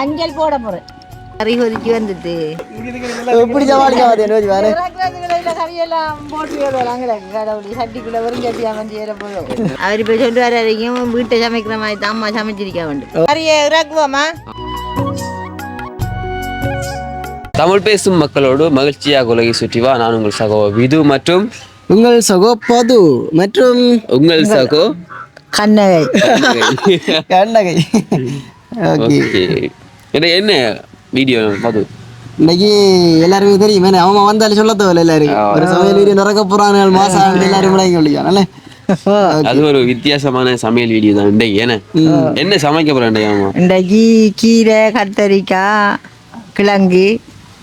மஞ்சள் போட போறேன். கறி கொதிச்சு வந்துட்டு. எப்படி சமாளிக்க மாட்டேன் வேறு அவர் இப்போ சொல்லிட்டு வர வரைக்கும் வீட்டை சமைக்கிற மாதிரி தான் அம்மா சமைச்சிருக்க வேண்டும் கறியை இறக்குவோமா? தமிழ் பேசும் மக்களோடு மகிழ்ச்சியாக உலகை சுற்றி வா. நான் உங்கள் சகோ விது மற்றும் உங்கள் சகோ பது மற்றும் உங்கள் சகோ கண்ணகை. கண்ணகை. ஓகே. இது என்ன வீடியோ மது? இன்னைக்கு எல்லாருக்கும் தெரியும் என்ன அவன் வந்தாலும் சொல்ல தேவையில்ல எல்லாருக்கும் ஒரு சமையல் வீடியோ நடக்க போறாங்க மாசம் எல்லாரும் விளையாங்க அது ஒரு வித்தியாசமான சமையல் வீடியோ தான் இன்றைக்கு என்ன? என்ன சமைக்க போறேன் இன்றைக்கு கீரை கத்தரிக்காய் கிழங்கு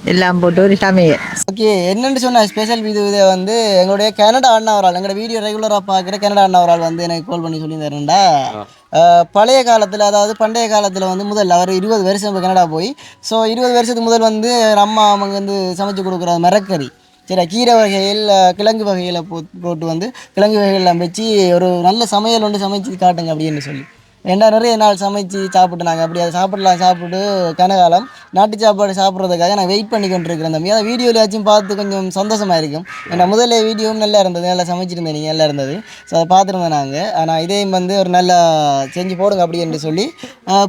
எல்லாம் போட்டு ஒரு சமையல். ஓகே என்னன்னு சொன்ன ஸ்பெஷல் வீடியோ இதை வந்து எங்களுடைய கனடா அண்ணா ஒரு ஆள் எங்களோட வீடியோ ரெகுலராக பார்க்குற கனடா அண்ணா ஒரு ஆள் வந்து எனக்கு கால் பண்ணி சொல்லியிருந்தாருண்டா பழைய காலத்தில் அதாவது பண்டைய காலத்தில் வந்து முதல் அவர் இருபது வருஷம் இப்போ கனடா போய் ஸோ இருபது வருஷத்துக்கு முதல் வந்து அம்மா அவங்க வந்து சமைச்சு கொடுக்குற மரக்கறி சரி கீரை வகையில் கிழங்கு வகையில் போ போட்டு வந்து கிழங்கு வகைகள்லாம் வச்சு ஒரு நல்ல சமையல் ஒன்று சமைச்சு காட்டுங்க அப்படின்னு சொல்லி. ஏன்னா நிறைய நாள் சமைச்சு சாப்பிட்டு நாங்கள் அப்படி அதை சாப்பிடலாம் சாப்பிட்டு கனகாலம் நாட்டு சாப்பாடு சாப்பிட்றதுக்காக நான் வெயிட் பண்ணி கொண்டு இருக்கிறேன் தம்பி அதான் வீடியோலையாச்சும் பார்த்து கொஞ்சம் சந்தோஷமாக இருக்கும். ஏன்னா முதல்ல வீடியோவும் நல்லா இருந்தது. நல்லா சமைச்சிருந்தேன் நீங்கள் நல்லா இருந்தது. ஸோ அதை பார்த்துருந்தேன் நாங்கள் ஆனால் இதையும் வந்து ஒரு நல்லா செஞ்சு போடுங்க அப்படி என்று சொல்லி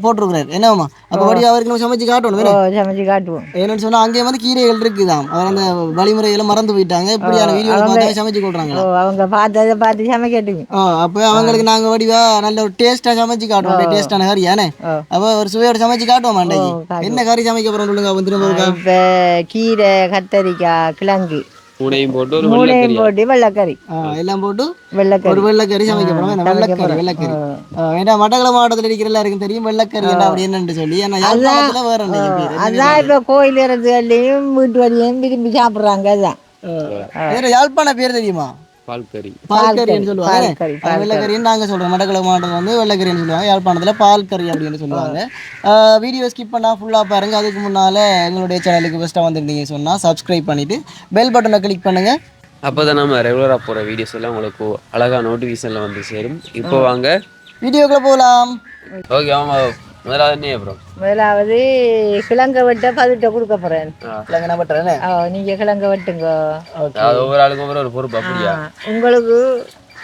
போட்டிருக்கிறார். என்னம்மா அப்போ வடி அவருக்கு நம்ம சமைச்சு காட்டணும் சமைச்சு காட்டுவோம். என்னன்னு சொன்னால் அங்கே வந்து கீரைகள் இருக்குதாம் அவர் அந்த வழிமுறைகளை மறந்து போயிட்டாங்க. இப்படியான வீடியோவில் பார்த்து சமைச்சு ஓ கொடுறாங்களா அவங்க பார்த்ததை பார்த்து சமைக்கட்டுங்க. ஆ அப்போ அவங்களுக்கு நாங்கள் வடிவா நல்ல ஒரு டேஸ்ட்டாக சமைச்சு காட்டுவோம். டேஸ்டான கறி ஏனே. அப்போ ஒரு சுவையோட சமைச்சு காட்டுவோம் காட்டுவோம். என்ன கறி சமைக்க போகிறோம் சொல்லுங்க அப்போ திரும்ப கீரை கத்தரிக்காய் கிழங்கு. மூணையும் போட்டு ஒரு மூணையும் போட்டு வெள்ளைக்கறி. ஆ, எல்லாம் போட்டு ஒரு வெள்ளைக்கறி வெள்ளைக்கறி சமைக்க என்ன வெள்ளைக்கறி வெள்ளைக்கறி. ஏன்னா மட்டக்கள மாவட்டத்தில் இருக்கிற எல்லாருக்கும் தெரியும் வெள்ளைக்கறி என்ன அப்படி என்னன்னு சொல்லி. ஏன்னா வேற அதான் இப்போ கோயில் இறந்துகள்லையும் வீட்டு வழியும் விரும்பி சாப்பிட்றாங்க அதுதான் வேற யாழ்ப்பாண பேர் தெரியுமா? பால் கறி பால்கறின்னு சொல்லுவாங்க. பால்கறி, வெள்ளைக்கறின்னு நாங்கள் சொல்கிறோம் மட்டக்கள மாவட்டம் வந்து வெள்ளைக்கறின்னு சொல்லுவாங்க. யாழ்ப்பாணத்தில் பால் கறி அப்படின்னு சொல்லுவாங்க. வீடியோ ஸ்கிப் பண்ணால் ஃபுல்லாக பாருங்க. அதுக்கு முன்னால் எங்களுடைய சேனலுக்கு ஃபஸ்ட்டாக வந்திருந்தீங்க சொன்னால் சப்ஸ்கிரைப் பண்ணிவிட்டு பெல் பட்டனை கிளிக் பண்ணுங்கள் அப்பதான் நம்ம ரெகுலரா போற வீடியோஸ் எல்லாம் உங்களுக்கு அழகா நோட்டிஃபிகேஷன்ல வந்து சேரும். இப்போ வாங்க. வீடியோக்குள்ளே போகலாம் ஓகே ஆமா முதலாவது என்ன அப்புறம் முதலாவது கிழங்க வெட்ட பதுட்ட கொடுக்க போகிறேன் இல்லைங்க என்ன பண்ணுறேன் நீங்கள் கிழங்க வெட்டுங்க. ஒவ்வொரு ஆளுக்கும் ஒவ்வொரு ஒரு பொறுப்பு அப்படியா? உங்களுக்கு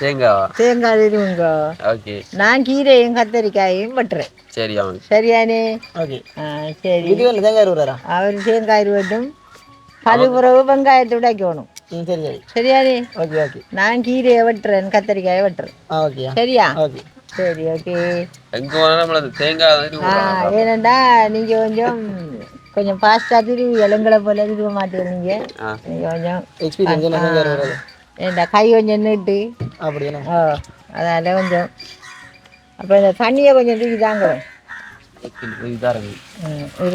தேங்காவா? தேங்காய் திருவுங்க ஓகே. நான் கீரையும் கத்தரிக்காயும் வெட்டுறேன். சரி அவன். சரியானே? ஓகே. சரி. இல்லை தேங்காய் வருவாரா அவர் தேங்காய் வெட்டும் அது பிறகு வெங்காயத்தை உடைக்கணும். சரி சரி. சரியானே? Okay okay. நான் கீரையை வெட்டுறேன் கத்தரிக்காயை வெட்டுறேன். ஓகே. சரியா? ஓகே. சரி ஓகே எங்க போனா நம்மளது தேங்காய் ஏனண்டா நீங்கள் கொஞ்சம் கொஞ்சம் ஃபாஸ்ட்டாக திருவி எலுங்களை போல திருவ மாட்டீங்க. நீங்கள் கொஞ்சம் எக்ஸ்பீரியன்ஸ் ஏண்டா கை கொஞ்சம் நீட்டு. அப்படி என்ன ஓ அதால் கொஞ்சம். அப்புறம் இந்த தண்ணியை கொஞ்சம் தூக்கி தாங்க.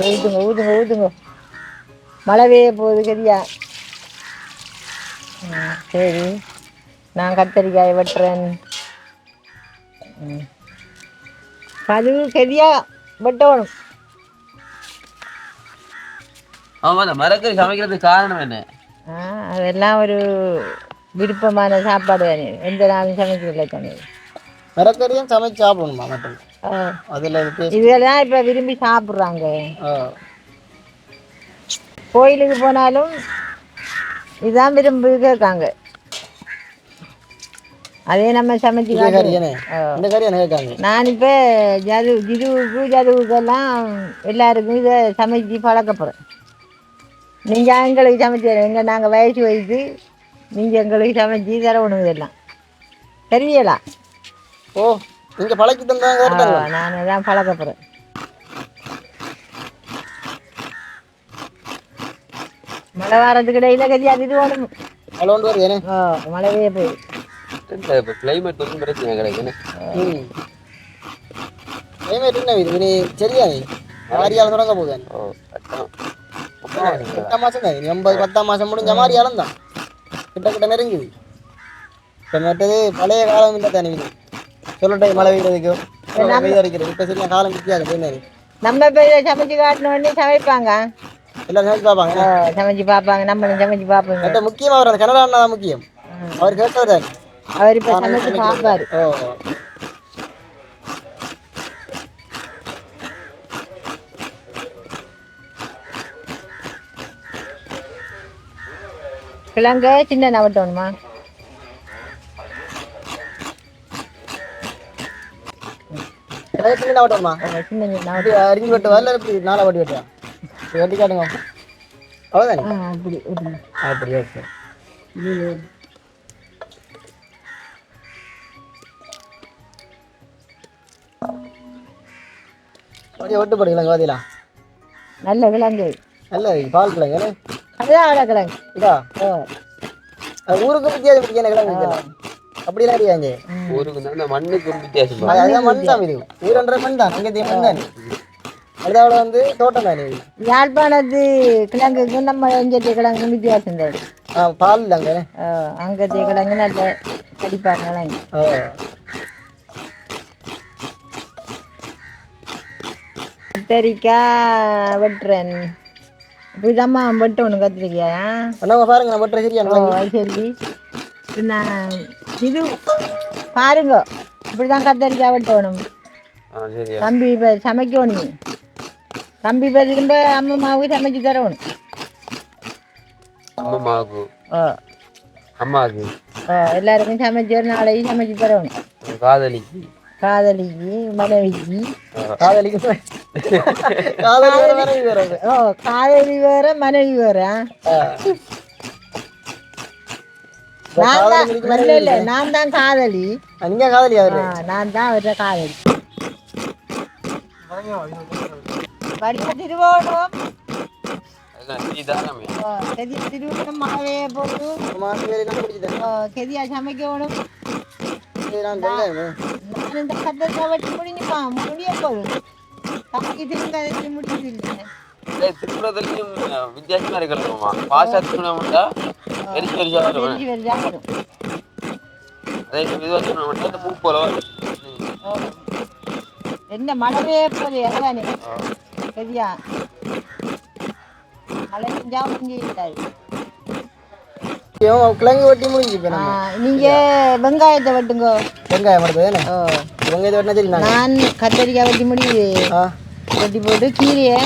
ஊற்றுங்க ஊற்றுங்க ஊற்றுங்க மழை பெய்ய போகுது சரியா? சரி. நான் கத்தரிக்காய் வெட்டுறேன். ம். கதவு சரியா வெட்டணும் ஆமா அந்த மரக்கறி சமைக்கிறதுக்கு காரணம் என்ன? அதெல்லாம் ஒரு விருப்பமான சாப்பாடு எந்த நாளும் சமைக்கிறதில்ல தானே. மரக்கறியும் சமைச்சு சாப்பிடணுமா மட்டும்? அதில் இதெல்லாம் இப்போ விரும்பி சாப்பிட்றாங்க. கோயிலுக்கு போனாலும் இதான் விரும்பி கேட்காங்க அதே நம்ம சமைச்சு இந்த கறி நான் இப்போ ஜது ஜிதுவுக்கு ஜதுவுக்கெல்லாம் எல்லாருக்கும் இதை சமைச்சு பழக்க போகிறேன் நீங்கள் எங்களுக்கு சமைச்சு எங்கள் நாங்கள் வயசு வயசு நீங்கள் எங்களுக்கு சமைச்சு தரணும் இதெல்லாம். தெரியலா ஓ இங்க பழக்கி தந்தாங்க நான் தான் பழக்க போகிறேன் மழை வாரத்துக்கு இடையில கதி அது இது வேணும் அவ்வளோ ஒன்று வருது மழை பெய்ய போகுது இப்போ கிளைமேட் கொஞ்சம் பிரச்சனை கிடைக்குன்னு கிளைமேட் என்ன இது இனி சரியா நீ மாரியாலம் தொடங்க போகுது. ஓ கட்டம். எட்டாம் மாதம் தான் இனி ஒன்பது பத்தாம் மாதம் முடிஞ்ச மாரியாலம் தான். கிட்ட கிட்ட நெருங்குது. இப்போ மற்றது பழைய காலம் இல்லை தானே இது சொல்லட்டே மழை பெய்யறதுக்கும் வெயில் அடிக்கிறது இப்போ சரியா காலம் வித்தியாசம் என்ன நம்ம இதை சமைச்சு காட்டினோடனே சமைப்பாங்க. எல்லாரும் சமைச்சு பார்ப்பாங்க சமைச்சு பார்ப்பாங்க நம்மளும் சமைச்சு பார்ப்போங்க. மற்ற முக்கியமாக அவர் அந்த கனடா அண்ணா தான் முக்கியம். அவர் கேட்டவர் தானே அவர் இப்போ சமைச்சு பார்ப்பாரு கிழங்கு சின்ன நவட்டோணுமா சின்ன நவட்டோணுமா சின்ன அரிஞ்சு வெட்டுவா இல்லை எப்படி நாலா வட்டி வெட்டி காட்டுங்க. அவ்வளோதானே அப்படி அப்படி. ஓகே அப்படியே ஒட்டு போடுங்களா வாதிலாம் நல்ல கிழங்கு நல்ல பால் கிழங்கு? அதுதான் அவ்வளோ கிழங்கு இதா? ஊருக்கு வித்தியாசம் பிடிக்காத கிழங்கு. அப்படிலாம் அறியாங்க ஊருக்கு மண்ணுக்கும் வித்தியாசம்? அதுதான் மண் தான் இது. ஊரன்ற மண் தான். அங்கே மண் தான். அதோட வந்து தோட்டம் தானே யாழ்ப்பாணத்து கிழங்குக்கு நம்ம எஞ்சத்து கிழங்கு வித்தியாசம் தான் ஆ பால் இல்லைங்க அங்கத்து கிழங்கு நல்ல கடிப்பாங்க கிழங்கு கத்திரிக்காய் வெட்டுறேன். இப்படிதாம்மா வெட்டணும் கத்திரிக்காயா அண்ணா பாருங்க நான் பட்டுற சரியா சரி. நான் இது பாருங்க இப்படிதான் கத்திரிக்காய் வெட்டணும் ஆ தம்பி இப்போ சமைக்கணும். தம்பி இப்போ திரும்ப அம்மா மாவுக்கு சமைச்சு தரணும். அம்மாவுக்கு ஓ அம்மாவுக்கு எல்லாருக்கும் சமைச்சு நாளைக்கு சமைச்சு தரணும். காதலிக்கு? காதலிக்கு மனைவிக்கு காதலிக்கு காதலி மனைவி வேற. ஓ காதலி வேற மனைவி வேற? நான் காதலி தான் இல்ல இல்ல நான் தான் காதலி. நீங்க காதலி அவரு நான் தான் அவர்கிட்ட காதலி. படிக்க திருவோணம். திருவோணம் மாவையை போட்டு கெதியா சமைக்கணும் இந்த கத்திரிக்காய் வெட்டி முடிஞ்சுப்பா முடிய போதும் தம்பிக்கு திரும்ப முடியுது இல்லை திருமணத்துலையும் வித்தியாசமா இருக்கலாமா பாஷா திருமணம் உண்டா எரிச்சா வரும் இதுவாக திருமணம் உண்டா இந்த பூ போல என்ன மழையே போகுது அதானே சரியா மழை பெஞ்சா முடிஞ்சிட்டாரு கிழங்கு வெட்டி முடிஞ்சு இப்ப நம்ம. நீங்க வெங்காயத்தை வெட்டுங்க. வெங்காயம் ஓ. வெங்காயத்தை வெட்டினா சரி நான் கத்தரிக்காய் வெட்டி முடியுது வெட்டி போட்டு கீரையை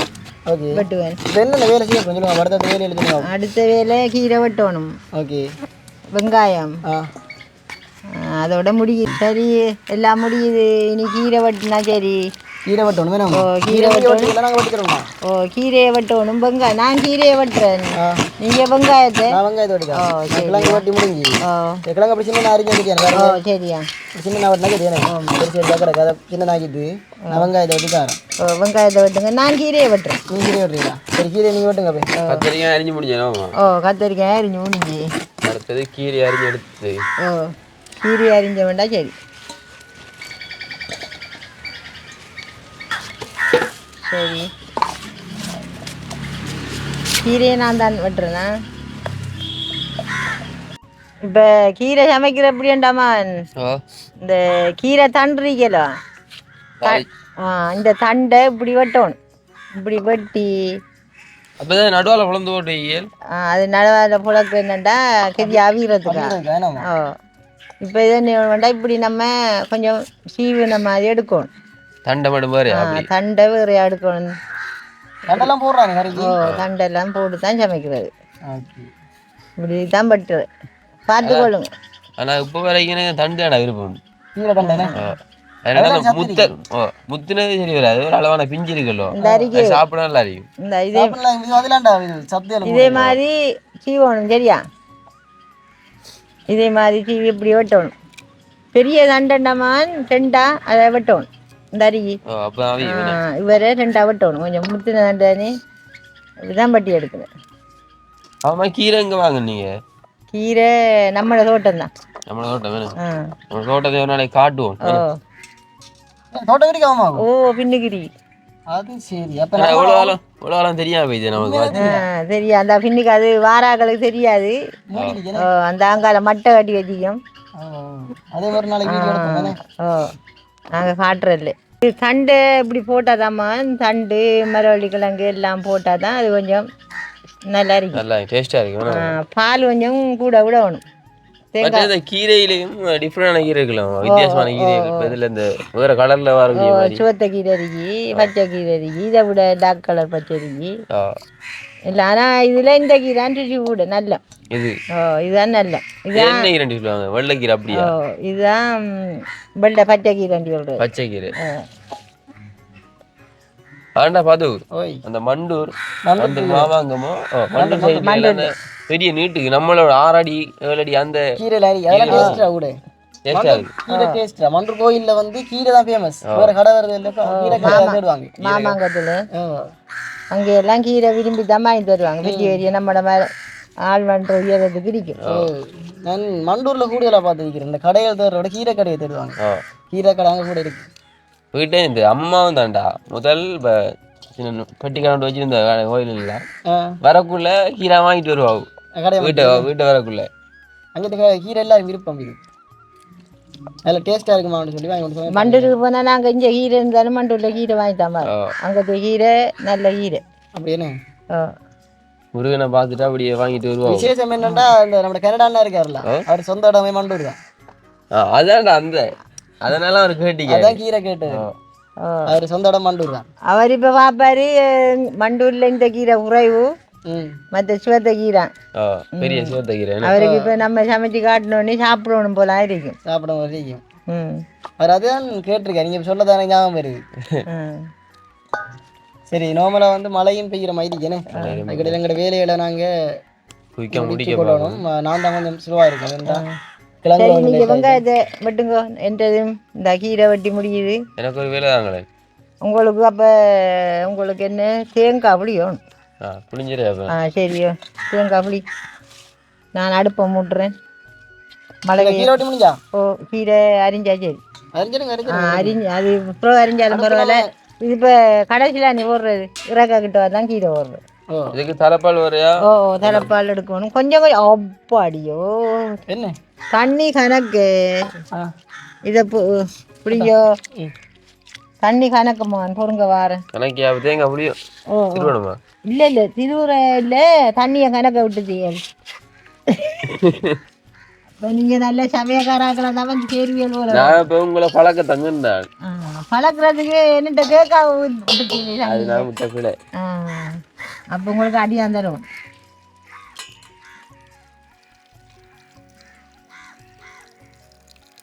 ஓகே. வெட்டுவேன். என்னென்ன வேலை செய்ய கொஞ்சம் அடுத்த வேலை எழுதுங்க அடுத்த வேலை கீரை வெட்டணும். ஓகே. வெங்காயம். அதோட முடியுது. சரி எல்லாம் முடியுது. இனி கீரை வெட்டினா சரி. கீரை வெட்டணும் ஓ, கீரை கீரை வெட்டி இல்லை நாங்கள் வெட்டிக்கிறோம்மா ஓ கீரையை வெட்டணும் வெங்காயம். நான் கீரையை வெட்டுறேன் ஆ. நீங்க வெங்காயத்தை? நான் வெங்காயத்தை நான் கிழங்கு வெட்டி முடிஞ்சு. கிழங்கு அப்படி சின்ன அரிஞ்சு வேற ஓ சரியா. சின்ன நான் வெட்டினா என்ன சரி சரி ஜக்கரை கதை சின்ன நாக்கிட்டு நான் வெங்காயத்தை வெட்டி தரேன் ஓ வெங்காயத்தை வெட்டுங்க. நான் கீரையை வெட்டுறேன் நீங்கள் கீரை வெட்டுறீங்களா சரி கீரை நீங்கள் வெட்டுங்க போய் கத்திரிக்காய் அரிஞ்சு முடிஞ்சோம் ஓ கத்திரிக்காய் அரிஞ்சு முடிஞ்சு. அடுத்தது கீரை அரிஞ்சு எடுத்து. ஓ கீரை அரிஞ்ச வேண்டாம் சரி. சரி. கீரையை நான் தான் வெட்டுறேனா? இப்போ கீரை சமைக்கிற எப்படின்டாமா ஓ இந்த கீரை தண்டுறீங்களோ. ஆ இந்த தண்டை இப்படி வெட்டணும். இப்படி வெட்டி. அப்பதான் நடுவால அது நடுவாத புழக்கு என்னண்டா? கெதி அவிகிறதுக்கா ஓ. இப்போ இது என்ன வேண்டாம் இப்படி நம்ம கொஞ்சம் சீவின மாதிரி எடுக்கணும். தண்டை மட்டும் பாரு ஆ, அப்படி தண்டை வேறு எடுக்கணும் கடலாம் போடுறாங்க கறிக்கு தண்டெல்லாம் போட்டு தான் சமைக்கிறது. ஓகே. இப்படி தான் பட்டுறது பார்த்துக்கொள்ளுங்க ஆனா இப்போ வரைக்கும் எனக்கு தண்டு ஆடா விருப்பம். கீரை தண்டனை ஓ. அதனால அந்த முத்த ஓ முத்துனது சரி வராது. ஒரு அளவான பிஞ்சு இருக்குல்லோ. சாப்பிட நல்லா இருக்கும் இதே மாதிரி சீவணும் சரியா? இதே மாதிரி சீவி இப்படி வெட்டணும். பெரிய தண்டண்டமான் ரெண்டா அதை வெட்டணும். ஆ, இவரை ரெண்டா வெட்டணும் கொஞ்சம் முத்தின தண்டானே இப்படிதான் பட்டி எடுக்கணும் ஆமா கீரை எங்க வாங்க நீங்க கீரை நம்மளோட தோட்டம் தான் நம்ம தோட்டம் நம்ம தோட்டத்தை ஒரு நாளைக்கு காட்டுவோம் ஓ தோட்டம் கறிக்கு ஆமாம் ஓ பின்னுகிரி அது சரி அப்போ ஆனா எவ்வளோ காலம் எவ்வளோ காலம் தெரியாம போயிடுது நமக்கு பார்த்து ஆ தெரியா அந்த பின்னுக்கு அது வாராக்களுக்கு தெரியாது அந்த அங்கால மட்டை கட்டி வச்சிக்கோம் அதே மாதிரி நாளைக்கு நாங்கள் காட்டுறதில்ல. தண்டு இப்படி போட்டாதாம்மா தண்டு மரவள்ளி கிழங்கு எல்லாம் போட்டால் தான் அது கொஞ்சம் நல்லா இருக்கும். நல்லா டேஸ்டா இருக்கும் பால் கொஞ்சம் கூட கூட வேணும். மற்ற கீரையிலையும் டிஃப்ரெண்டான கீரை இருக்கலாம் வித்தியாசமான கீரை இப்போ இதுல இந்த வேற கலர்ல வரக்கூடிய மாதிரி. சுவத்த கீரை இருக்கு பச்சை கீரை இருக்கு இதை விட டார்க் கலர் பச்சை இருக்கு. இல்லை ஆனால் இதில் இந்த கீரை ருசி கூட நல்ல. இது ஓ இதுதான் நல்ல. இது இதுதான் என்ன கீரை சொல்லுவாங்க வெள்ளைக்கீரை அப்படியா? ஓ இதுதான் ம், வெள்ளை பச்சை கீரை சொல்றது பச்சை கீரை. ஆண்டா பாது அந்த மண்டூர் அந்த மாவாங்கமோ? மண்டூர் சைடுல பெரிய நீட்டுக்கு நம்மளோட ஆறடி ஏழடி அந்த கீரையில் அரி அதெல்லாம் டேஸ்டா கூட. கீரை டேஸ்டா மண்டூர் கோயில்ல வந்து கீரை தான் ஃபேமஸ் வேற கடை வருது இல்லை கீரை கடை தேடுவாங்க மாமாங்கத்தில் ஆ. அங்கே எல்லாம் கீரை விரும்பி தான் வாங்கி தருவாங்க பெரிய பெரிய நம்மட மாதிரி ஆள் உயரத்துக்கு இருக்கும் ஓ. நான் மண்டூர்ல கூடுதலா பார்த்துருக்கிறேன் இந்த கடைகள் தேடுறோட கீரை கடையை தேடுவாங்க ஆ. கீரை கடை அங்க கூட இருக்கு. வீட்டே இந்த அம்மாவும் தான்டா. முதல் பெட்டி கரண்ட் வச்சிருந்த கோயில் இல்ல. வரக்குள்ள கீரை வாங்கிட்டு வருவாங்க கடை வீட்டை வீட்டை வரக்குள்ள. அங்கே கீரை எல்லாரும் விருப்பம் இது. நல்ல டேஸ்டா இருக்குமான்னு சொல்லி வாங்கி கொண்டு மண்டூருக்கு போனால் நாங்கள் இங்கே கீரை இருந்தாலும் மண்டூரில் கீரை வாங்கி தான். அங்கே கீரை நல்ல கீரை. அப்படி என்ன? ஓ முருகனை பார்த்துட்டு அப்படியே வாங்கிட்டு வருவாங்க. விசேஷம் என்னன்னா இந்த நம்ம கனடால இருக்காருல்ல அவர் சொந்த இடமே மண்டூர் தான். ஆ, அதான்டா அந்த. அதனால அவர் கேட்டீங்க. அதான் கீரை கேட்டது. அவர் சொந்த இடம் மண்டூர் தான். அவர் இப்போ பார்ப்பாரு மண்டூரில் இந்த கீரை குறைவு மற்ற சிவத்த கீரை ஆ, பெரிய சிவத்த கீரை? அவருக்கு இப்போ நம்ம சமைச்சு காட்டினோடனே சாப்பிடணும் போல இருக்கும் சாப்பிட வரைக்கும் ம். அவர் அதான் கேட்டிருக்காரு. நீங்க சொல்லதானே ஞாபகம் வருது. சரி நார்மலா வந்து மழையும் பெய்யுற மாதிரி தானே? அதுக்கடையில் எங்களோட வேலையில நாங்க குயிக்க முடிக்க கொள்ளணும். நான் தான் கொஞ்சம் ஸ்லோவா இருக்கேன். ஏன்னா சரி நீங்கள் வெங்காயத்தை வெட்டுங்க. என்றதும் இந்த கீரை வெட்டி முடியுது. எனக்கு ஒரு வேலை தாங்களே உங்களுக்கு அப்போ உங்களுக்கு என்ன? தேங்காய் புளியும். ஆ சரியோ தேங்காய் புளி. நான் அடுப்பை மூட்டுறேன். மழை ஓ கீரை அரிஞ்சா சரி. அரிஞ்சு அது இப்போ அரிஞ்சாலும் பரவாயில்ல. இது இப்போ கடைசியில் நீ போடுறது இறக்கா கிட்ட தான் கீரை போடுறது ஓ. இதுக்கு தலைப்பால் வரையா? ஓ தலைப்பால் எடுக்கணும். கொஞ்சம் கொஞ்சம் அப்பாடியோ. என்ன? தண்ணி கணக்கு. இதை பிடிங்கோ தண்ணி கணக்குமான் பொறுங்க வாரேன். கணக்கியா தேங்காய் புளியும் ஓ. திருவணுமா? இல்லை இல்லை திருவுரையில் தண்ணியை கணக்க விட்டுது இப்போ நீங்கள் நல்ல சமயக்காராக்களை தான் கேள்விகள் போல. நான் இப்ப உங்களை பழக்க தங்குந்தான் ஆ, பழக்கிறதுக்கு என்னட்ட கேட்கா அது நான் முட்டை பிள்ளை அப்போ உங்களுக்கு அடியா தரும்.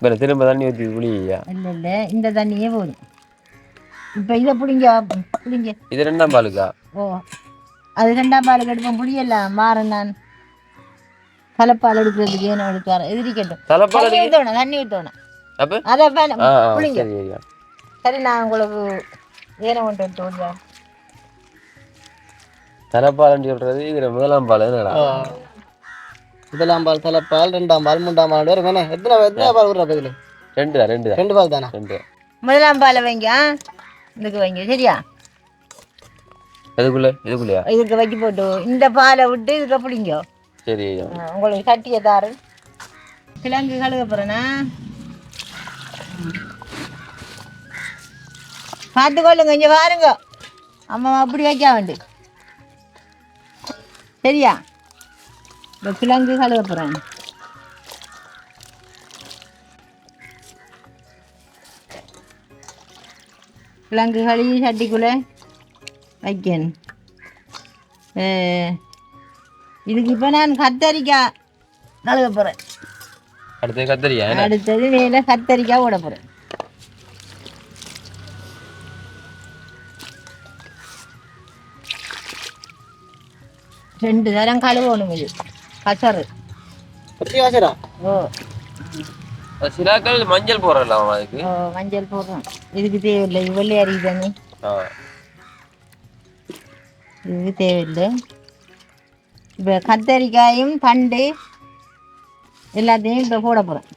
வேற திரும்ப தண்ணி ஊற்றி புளியா இல்லை இல்லை இந்த தண்ணியே போதும். இப்போ இதை பிடிங்க பிடிங்க. இது ரெண்டாம் பாலுக்கா? ஓ. அது ரெண்டாம் பால் எடுப்போம் புரியல மாறேன் நான் தலைப்பால் எடுக்கிறதுக்கு ஏனோ எடுத்து வரேன் எதிரிக்கட்டும் தண்ணி ஊற்றணும் தண்ணி ஊற்றணும் அப்ப? அதை ஆ ஆ, புளிங்க. சரி நான் உங்களுக்கு ஏனோ கொண்டு வந்து தலைப்பாலன்னு சொல்றது இதுல முதலாம் பால் என்னடா? முதலாம் பால் தலைப்பால் ரெண்டாம் பால் மூன்றாம் பால் வேறு என்ன எத்தனை எத்தனை பால் விடுற பதில்? ரெண்டு தான் ரெண்டு தான் ரெண்டு. பால் தானே ரெண்டு. முதலாம் பாலை வைங்க? இதுக்கு வைங்க சரியா? எதுக்குள்ள? இதுக்குள்ளயா இதுக்கு வைக்க போட்டு இந்த பாலை விட்டு இதுக்கு பிடிங்க. சரி. உங்களுக்கு சட்டியை தாரு கிழங்கு கழுக போகிறேண்ணா பார்த்துக்கொள்ளுங்க இங்கே பாருங்க அம்மா அப்படி வைக்க வேண்டு. சரியா? இப்போ கிழங்கு கழுக போகிறேன் கிழங்கு கழுவி சட்டிக்குள்ளே. வைக்கணும் ஏ, இதுக்கு இப்போ நான் கத்தரிக்காய் கழுக போகிறேன் அடுத்து கத்தரியா என்ன? அடுத்தது மேலே கத்தரிக்காய் போட போகிறேன் ரெண்டு தரம் கழுவணும் இது. கசரு. ஓ. சிலாக்கள் மஞ்சள் போடலாம் அதுக்கு? ஓ மஞ்சள் போடுறோம் இதுக்கு தேவையில்லை வெள்ளை அரிதானே ஆ. இதுக்கு தேவையில்லை. இப்போ கத்தரிக்காயும் தண்டு எல்லாத்தையும் இப்போ போட போகிறேன்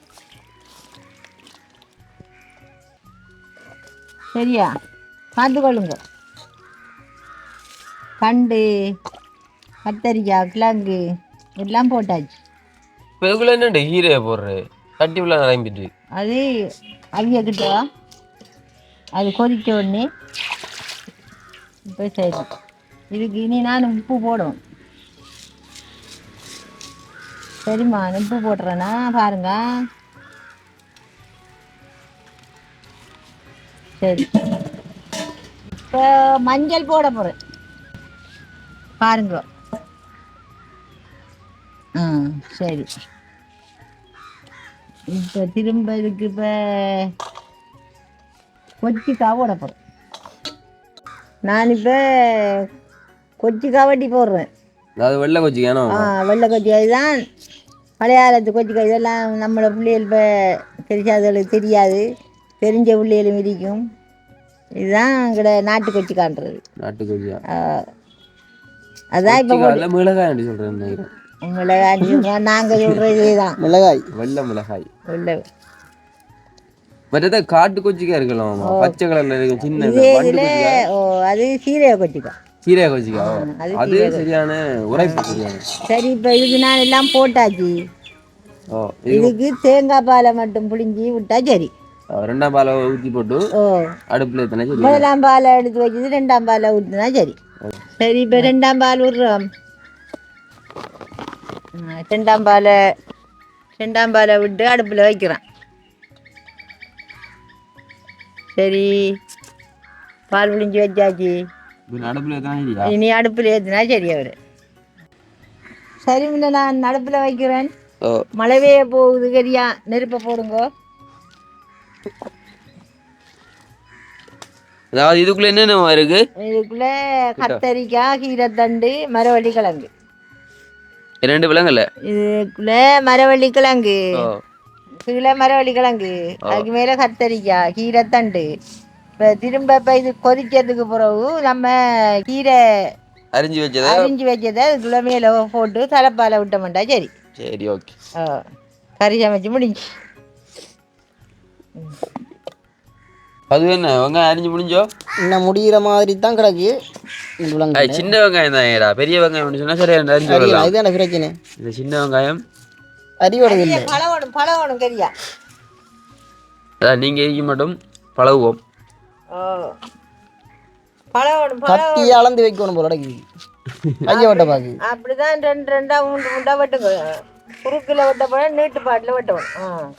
சரியா? பார்த்துக்கொள்ளுங்க. தண்டு கத்தரிக்காய் கிழங்கு எல்லாம் போட்டாச்சு. இதுக்குள்ள என்ன ஹீரையை போடுறது? கட்டி உள்ள நிரம்பிட்டு. அது அவிய கிட்ட அது கொதிக்க உடனே இப்போ சரி இதுக்கு இனி நான் உப்பு போடும் சரிம்மா நான் உப்பு போட்டுறேன்னா பாருங்க. சரி. இப்போ மஞ்சள் போட போகிறேன் பாருங்க. ஆ சரி. இப்போ திரும்ப இதுக்கு இப்போ கொச்சிக்காய் போட போகிறேன் நான் இப்போ கொச்சிக்காய் வட்டி போடுறேன். அதாவது வெள்ளை கொச்சி ஏனோ ஆ வெள்ளை கொச்சிக்காய் தான் பழைய காலத்து கொச்சிக்காய் இதெல்லாம் நம்மளோட பிள்ளைகள் இப்போ தெரியாதவர்களுக்கு தெரியாது. தெரிஞ்ச பிள்ளைகளும் இருக்கும் இதுதான் எங்கட நாட்டு கொச்சிக்கான்றது நாட்டு கொச்சியா? அதான் இப்போ மிளகாய் நினைக்கிறேன். மிளகாய் நாங்கள் சொல்கிறது தான் மிளகாய். வெள்ளை மிளகாய். வெள்ளை. மற்றது காட்டு கொச்சிக்காய் இருக்கலாம். பச்சை கலர்ல இருக்கும் சின்ன இதே வண்டு இதில் கொச்சிக்காய் ஓ அது சீரக கொச்சிக்காய் சீரையா கொச்சிக்காய் அது சரியான உரைப்பு சரியான சரி இப்போ இதுக்கு நான் எல்லாம் போட்டாச்சு. ஓ இது இதுக்கு தேங்காய் பாலை மட்டும் புளிஞ்சி விட்டா சரி. ரெண்டாம் பாலை ஊற்றி போட்டு ஓ. அடுப்புல எத்தனை சரி. முதலாம் பாலை எடுத்து வச்சது ரெண்டாம் பாலை ஊற்றினா சரி. சரி இப்போ ரெண்டாம் பால் விடுறோம் ரெண்டாம் பாலை ரெண்டாம் பாலை விட்டு அடுப்பில் வைக்கிறேன். சரி பால் புளிஞ்சு வச்சாச்சு. இனி அடுப்பில் ஏற்றினா சரி அவர் சரி முன்ன நான் அடுப்பில் வைக்கிறேன் மழை பெய்ய போகுது கரியா நெருப்பை போடுங்க அதாவது இதுக்குள்ள என்னென்ன இருக்கு இதுக்குள்ள கத்தரிக்காய் கீரைத்தண்டு மரவள்ளி கிழங்கு ரெண்டு விலங்கல்ல இதுக்குள்ள மரவள்ளி கிழங்கு கீழே மரவள்ளி கிழங்கு அதுக்கு மேலே கத்தரிக்காய் கீரைத்தண்டு இப்போ திரும்ப இப்போ இது கொதிக்கிறதுக்கு பிறகு நம்ம கீரை அரிஞ்சு வச்சதை அரிஞ்சு வச்சதை இதுக்குள்ள மேலே போட்டு தலைப்பால விட்டோம்டா சரி. சரி ஓகே. கறி சமைச்சு முடிஞ்சு. அது என்ன வெங்காயம் அரிஞ்சு முடிஞ்சோ? இன்னும் முடிகிற மாதிரி தான் கிடக்கு. சின்ன வெங்காயம் தான் ஏடா பெரிய வெங்காயம் சொன்னா சரியா அரிஞ்சு வரலாம் இதுதான் பிரச்சனை? இந்த சின்ன வெங்காயம். அறிவோடது இல்லை. பழவணும் பழவணும் கரியா அதான் நீங்க இருக்க மட்டும் பழகுவோம். கட்டி அளந்து வைக்கணும் போல கிடக்கு கையை வட்ட பாக்கு. அப்படிதான் ரெண்டு ரெண்டா மூன்று மூண்டா வெட்டுங்க. குறுக்கில் வெட்ட போட நீட்டு பாட்டில் வெட்டணும்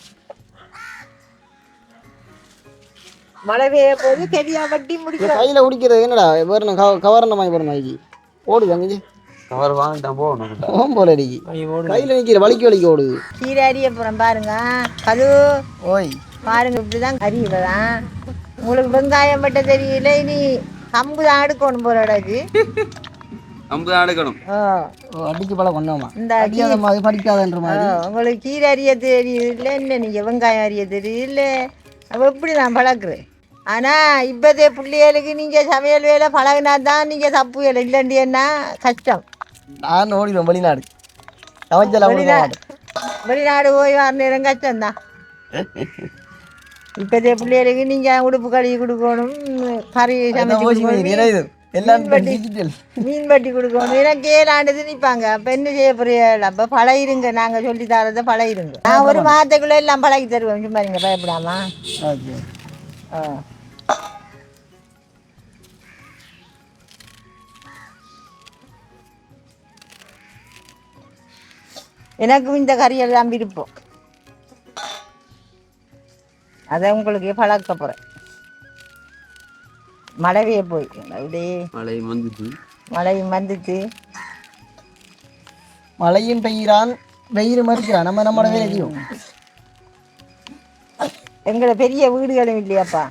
மழை பெய்ய போது கெரியா வட்டி முடிக்கிறோம் கையில் குடிக்கிறது என்னடா? வேறு கவர்ன மாதிரி போகிற மாதிரி ஓடுது அங்கே கவர் வாங்கிட்டான் போகணும். ஓம் போல அடிக்கி. கையில் நிற்கிற வலிக்கு வலிக்கு ஓடுது கீரை போகிறோம் பாருங்க. அது ஓய். பாருங்க இப்படிதான் அரியதான் உங்களுக்கு வெங்காயம் வெட்ட தெரியல இனி கம்பு தான் இடக்கு எடுக்கணும் அடிச்சு பழம் கொண்டோமா இந்த அடிக்காத மாதிரி படிக்காதன்ற மாதிரி. ஆ, உங்களுக்கு கீரை அறிய தெரியுது இல்லை நீங்கள் வெங்காயம் அறிய தெரியுது இல்லை அப்போ எப்படி நான் பழக்கிறேன் ஆனால் இப்போதைய பிள்ளைகளுக்கு நீங்கள் சமையல் வேலை பழகினா தான் நீங்கள் தப்பு வேலை இல்லைண்டி என்ன? கஷ்டம். நான் வெளிநாடு. சமைச்சல வெளிநாடு. வெளிநாடு போய் வர நேரம் கஷ்டம்தான். இப்போதைய பிள்ளைகளுக்கு நீங்கள் உடுப்பு கழுவி கொடுக்கணும்? கறி சமைச்சு மீன் வட்டி கொடுக்கணும். எனக்கு ஏழாண்டு நிற்பாங்க அப்போ என்ன செய்ய போறீங்க? அப்போ பழகிருங்க. நாங்கள் சொல்லி தரதை பழகிருங்க. நான் ஒரு மாதத்துக்குள்ளே எல்லாம் பழகி தருவேன். சும்மா நீங்கள் பயப்படாமா. ஆ. எனக்கும் இந்த கறியில் தான் விருப்பம். அதை உங்களுக்கு பழக்க போகிறேன் மழவையே போய் அப்படியே மழை வந்துச்சு. மழையும் வந்துச்சு. மழையும் பெய்கிறான் வெயில் மறுக்கிறான் நம்ம நம்மளோட வேலை செய்யும் எங்களை பெரிய வீடுகளும் இல்லையாப்பா.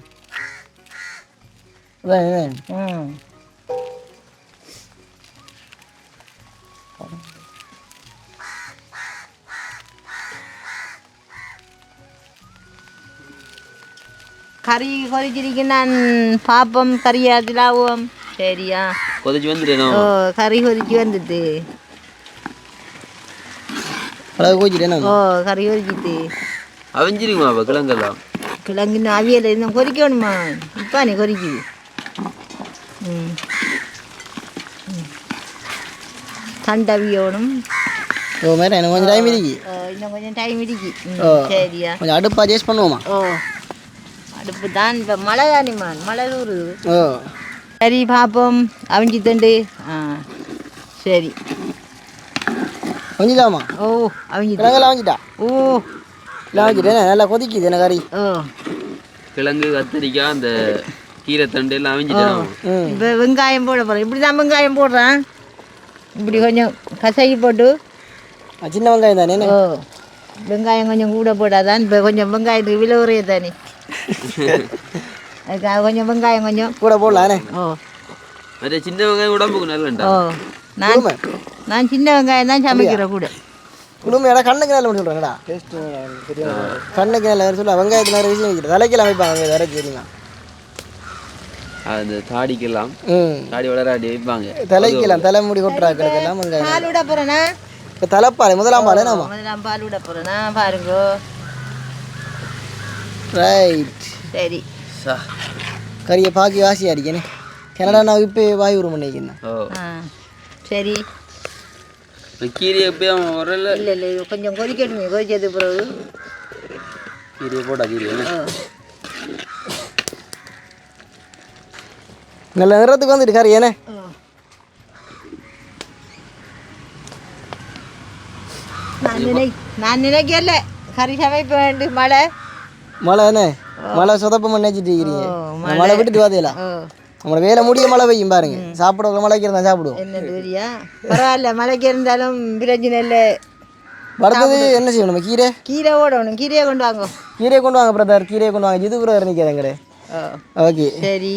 ம். கறி கொதிச்சிருக்கு நான் பாப்பம் கறியாதிலாவும் சரியா? கொதிச்சு வந்துட்டேனோ? ஓ கறி கொதிச்சு வந்துட்டு. அழகு கோச்சிட்டு என்ன ஓ கறி கொதிச்சிட்டு. அவிஞ்சிருக்குமா அப்போ கிழங்கெல்லாம் கிழங்கு இன்னும் அவியல் இன்னும் கொதிக்கணுமா? இப்போ நீ கொதிக்குது. ம். ம். தண்டை அவியணும். ஓ மாதிரி எனக்கு கொஞ்சம் டைம் இருக்கு. ஓ, இன்னும் கொஞ்சம் டைம் இருக்கு. சரியா? கொஞ்சம் அடுப்பா அட்ஜஸ்ட் பண்ணுவோமா? ஓ. அடுப்பு தான் இப்போ மழை தானிமான் மழை தூருது ஓ சரி பார்ப்போம் அவிஞ்சி தண்டு ஆ சரி. கொஞ்சிதாமா ஓ அவிஞ்சி கிழங்கெல்லாம் வாங்கிட்டா? ஓ. இல்லை வாங்கிட்டேன் நல்லா கொதிக்குது என்ன கறி? ஓ. கிழங்கு கத்திரிக்காய் அந்த கீரை தண்டு எல்லாம் அவிஞ்சிட்டேனோ இப்போ வெங்காயம் போட போகிறேன் இப்படி தான் வெங்காயம் போடுறேன். இப்படி கொஞ்சம் கசகி போட்டு. சின்ன வெங்காயம் தானே? ஓ. வெங்காயம் கொஞ்சம் கூட போட்டாதான் இப்போ கொஞ்சம் வெங்காயத்துக்கு விலை உரைய தானே அதுக்காக கொஞ்சம் வெங்காயம் கொஞ்சம் கூட போடலாம்? ஓ மற்ற சின்ன வெங்காயம் உடம்புக்கு நல்லண்டா ஓ நான் நான் சின்ன வெங்காயம் தான் சமைக்கிறேன் கூட குடும்பம் கண்ணுக்கு நல்ல சொல்கிறாங்கடா கண்ணுக்கு நல்ல சொல்ல வெங்காயத்தில் நிறைய விஷயம் வைக்கிறது தலைக்கில் அமைப்பாங்க வேற தெரியுமா அந்த தாடிக்கெல்லாம் ம் தாடி வளராடி வைப்பாங்க தலைக்கெல்லாம் தலைமுடி கொட்டுறாக்களுக்கு எல்லாம் வெங்காயம் பால் விட போகிறேன்னா இப்போ தலைப்பாலை முதலாம் பால் முதலாம் பால் விட போகிறேன்னா பாருங்க ரைட் சரி சா கறியை பாக்கி வாசி அடிக்கணே கனடா நான் இப்போ வாய் உருவம் பண்ணிக்கிறேன் ஓ சரி இந்த கீரை எப்பயும் வரல இல்லை இல்லை கொஞ்சம் கொதிக்கட்டுமே கொதிச்சது பிறகு கீரையை போட்டா கீரை ஓ நல்ல நிறத்துக்கு வந்துட்டு கறி ஏனே. நான் நினை நான் நினைக்கல கறி சமைப்ப வேண்டும் மழை மழை என்ன மழை சொதப்பம் நினைச்சிட்டு இருக்கிறீங்க. மழை. விட்டுட்டு வாதையில ஓ. நம்மளோட வேலை முடிய மழை பெய்யும் பாருங்க. சாப்பிட மழைக்கு இருந்தால் சாப்பிடுவோம். பரவாயில்ல மழைக்கு இருந்தாலும் பிரச்சனை இல்லை. அடுத்தது என்ன செய்யணும் கீரை? கீரை ஓடணும். கீரையை கொண்டு வாங்க. கீரையை கொண்டு வாங்க பிரதர். கீரையை கொண்டு வாங்க. இது பிரதர் ஓ. ஓகே. சரி.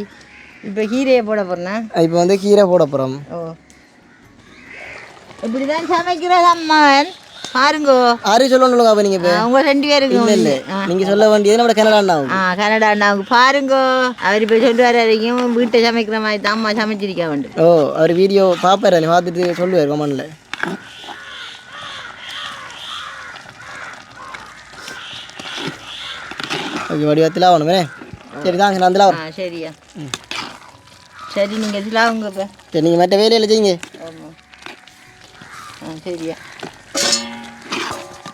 இப்போ கீரையை போட போறேன்னா இப்போ வந்து கீரை போட போகிறோம் ஓ. இப்படிதான் சமைக்கிறது அம்மான் பாருங்கோ. ஆறு சொல்லணும் அப்போ ஆ, உங்க ரெண்டு பேருக்கு இல்லை இல்லை. ஆ. நீங்கள் சொல்ல வேண்டியது நம்ம கனடா ஆ கனடா அண்ணாவுக்கு பாருங்கோ. அவர் இப்போ சொல்லுவார் வரைக்கும் வீட்டை சமைக்கிற மாதிரி தான் அம்மா சமைச்சிருக்க வேண்டும் ஓ அவர் வீடியோ பார்ப்பாரு நீ பார்த்துட்டு சொல்லுவார் கமெண்டில். ஓகே வடிவத்தில் ஆகணுமே சரி தாங்க நான் அதில் சரியா. சரி நீங்கள் இதில் உங்க இப்போ. சரி நீங்கள் மற்ற வேலையில் செய்யுங்க. ஆமாம் ஆ சரியா.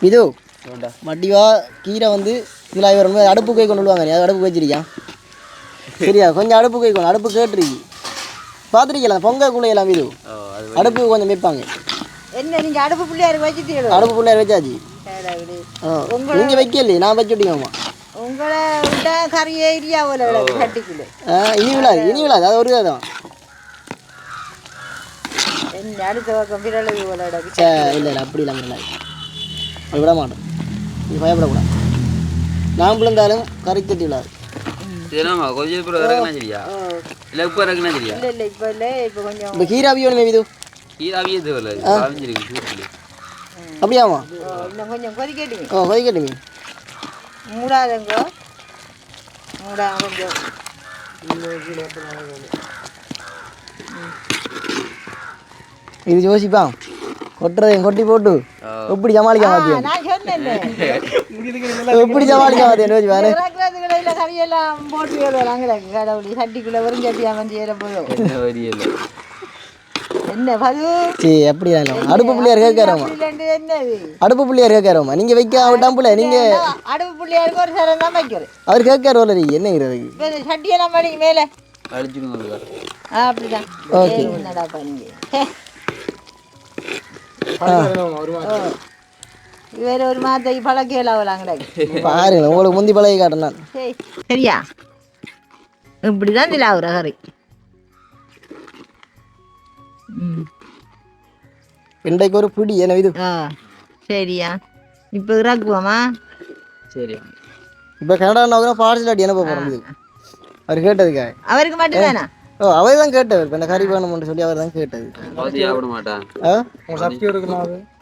இது வட்டிவா கீரை வந்து இதில் வரணும் அடுப்பு கை கொண்டு வருவாங்க நீ அது அடுப்பு வச்சிருக்கியா? சரியா? கொஞ்சம் அடுப்பு கை கொண்டு அடுப்பு கேட்டுருக்கு பார்த்துருக்கலாம் பொங்கல் குள்ளையெல்லாம் இது அடுப்பு கொஞ்சம் வைப்பாங்க. என்ன நீங்கள் அடுப்பு பிள்ளையாருக்கு வச்சுட்டீங்களோ? அடுப்பு பிள்ளையார் வச்சாச்சு. நீங்கள் வைக்கலையே நான் வச்சு விட்டீங்கம்மா உங்களை விட்டா கறியே இல்லையா போல சட்டிக்குள்ளே ஆ இனி விழாது இனி விழாது அது ஒரு தான் அடுத்த பக்கம் பிறகு போல இல்லை இல்லை அப்படி இல்லாமல் விழாது அது விட மாட்டோம் நீ பயப்படக்கூடாது நான் பிளந்தாலும் கறி தட்டி விழாது சரிம்மா கொஞ்சம் அப்புறம் இறக்குனா சரியா ஓ இல்லை இப்போ இறக்குனா சரியா இல்லை இல்லை இப்போ இல்லை இப்போ கொஞ்சம் இப்போ கீராவி வேணுமே இது கீரை அவிய தேவையில்ல அவிஞ்சிருக்கு சூட்டில் அப்படியாமா ஓ, இன்னும் கொஞ்சம் கொதிக்கட்டுமே ஓ கொதிக்கட்டுமே மூடாதங்கோ மூடா கொஞ்சம் இது யோசிப்பா கொட்டுறதையும் கொட்டி போட்டு எப்படி சமாளிக்க மாட்டேன் எப்படி சமாளிக்க மாட்டேன் போட்டு கடவுள். சட்டிக்குள்ள வரும் சட்டி அவன் ஏற போதும் என்ன வரியல என்ன பது? சரி எப்படி இல்லை அடுப்பு பிள்ளையார் அடுப்பு கேட்காரம்மா நீங்கள் வைக்க அடுப்பு பிள்ளையாருக்கு ஒரு சரம் தான் வைக்கிறேன் அவர் கேட்காரு வரல நீ என்னங்கிறது இப்போ இந்த சட்டியெல்லாம் பண்ணி மேலே. அப்படிதான். என்னடா பண்ணீங்க. இவர் ஒரு மாத்தைக்கு பழக்கையில் அவளாங்கடாக்கு பாருங்க உங்களுக்கு முந்தி பழகி சரி சரியா? இப்படி தான் திலாவுற கறி இன்றைக்கு ஒரு பிடி என்ன இது சரியா. இப்போ இறக்குவோமா சரி இப்போ கனடா நோக்கினா பார்சல் அடி அனுப்ப போகிறோம் அவர் கேட்டதுக்காக அவருக்கு மட்டும்தானா ஓ அவர் தான் கேட்டவர். இப்போ இந்த கறி வேணும்னு சொல்லி அவர் தான் கேட்டது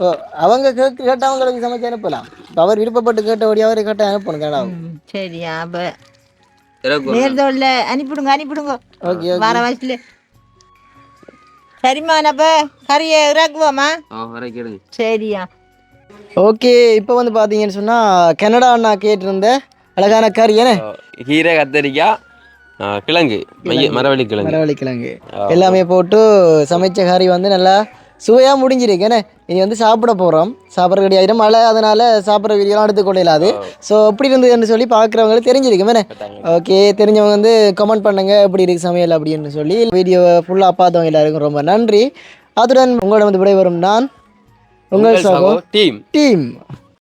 ஓ அவங்க கேட்க கேட்டவங்களுக்கு சமைச்சு அனுப்பலாம். இப்போ அவர் விருப்பப்பட்டு கேட்டபடி அவரை கேட்ட அனுப்பணும் ம் சரியா அப்போ நேர்தோல்ல அனுப்பிடுங்க அனுப்பிடுங்க ஓகே வார வயசுல. சரிம்மா அப்போ கறியை இறக்குவோமா ஆ வர கேளுங்க. சரியா. ஓகே இப்போ வந்து பார்த்தீங்கன்னு சொன்னால் கனடா அண்ணா கேட்டிருந்த அழகான கறி என்ன? கீரை கத்தரிக்காய். கிழங்கு மரவள்ளி கிழங்கு. மரவள்ளிக்கிழங்கு எல்லாமே போட்டு சமைச்ச கறி வந்து நல்லா சுவையாக முடிஞ்சிருக்கு. என்ன? இனி வந்து சாப்பிட போகிறோம் சாப்பிட்ற கிடையாது மழை அதனால் சாப்பிட்ற வீடியோலாம் எடுத்துக்கொள்ள இல்லாது ஸோ எப்படி இருந்ததுன்னு சொல்லி பார்க்குறவங்களுக்கு தெரிஞ்சிருக்கும். என்ன? ஓகே தெரிஞ்சவங்க வந்து கமெண்ட் பண்ணுங்க. எப்படி இருக்கு சமையல் அப்படின்னு சொல்லி. வீடியோவை ஃபுல்லாக பார்த்தவங்க எல்லாருக்கும் ரொம்ப நன்றி. அதுடன் உங்களோட வந்து விடைபெறும் நான் உங்கள் சகோ டீம். டீம்.